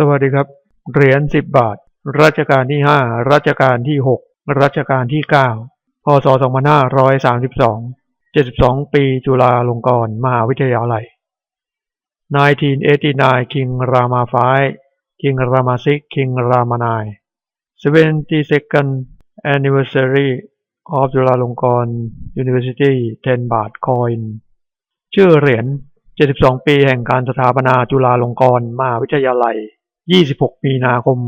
สวัสดีครับ เหรียญสิบบาท รัชกาลที่ห้ารัชกาลที่หกรัชกาลที่เก้าพศสองพันห้าร้อยสามสิบสองเจ็ดสิบสองปีจุฬาลงกรณ์มหาวิทยาลัย1989 King Rama V King Rama VI King Rama IX 72nd Anniversary of จุฬาลงกรณ์ University 10 บาท Coin ชื่อเหรียญ 72 ปีแห่งการสถาปนาจุฬาลงกรณ์มหาวิทยาลัย 26 มีนาคม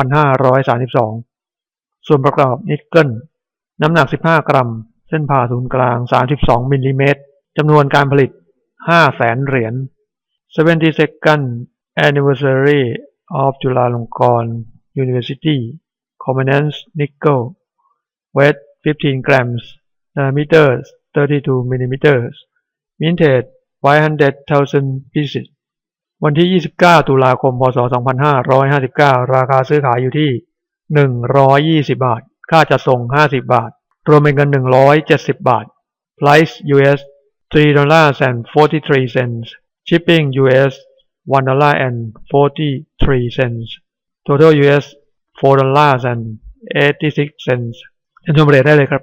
2532 ส่วนประกอบนิกเกิลน้ำหนัก 15 กรัม เส้นผ่าศูนย์กลาง 32มิลลิเมตรจำนวนการผลิต500,000เหรียญ 72nd Anniversary of จุฬาลงกรณ์ University Components Nickel Weight 15 grams Diameter 32 millimeters Minted 100,000 pieces วันที่ 29 ตุลาคม พศ 2559 ราคาซื้อขายอยู่ที่ 120 บาท ค่าจัดส่ง 50 บาท รวมเป็นเงิน 170 บาท Price US 3 dollars and 43 cents Shipping US 1 dollar and 43 cents Total US 4 dollars and 86 cents เชิญชมเรียได้เลยครับ